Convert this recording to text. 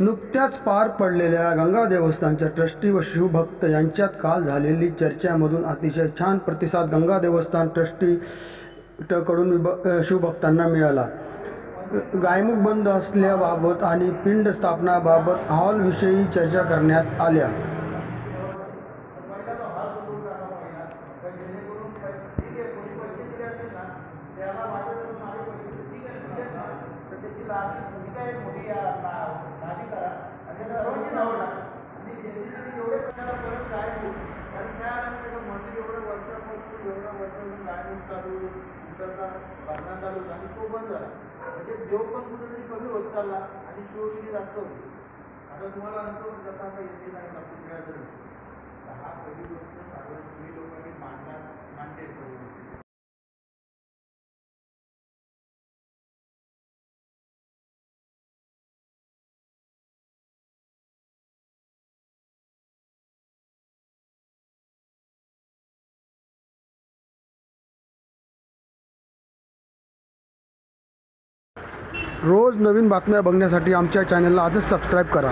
नुकत्याच पार पडलेल्या गंगा देवस्थानच्या ट्रस्टी व शिवभक्त यांच्यात काल झालेली चर्चामधून अतिशय छान प्रतिसाद गंगा देवस्थान ट्रस्टी कडून विभ शिवभक्तांना मिळाला. गायमुख बंद असल्याबाबत आणि पिंड स्थापनाबाबत हॉलविषयी चर्चा करण्यात आल्या. भरणा चालू होता आणि तो बंद झाला. म्हणजे देव पण कुठेतरी कमी होत चालला आणि शिवगिरी जास्त होती. आता तुम्हाला म्हणतो जसं आता येते नाही का कुत्र्याचा विषय हा पहिली गोष्ट साधारण रोज नवीन बातम्या बघण्यासाठी आमच्या चॅनलला आजच सबस्क्राईब करा.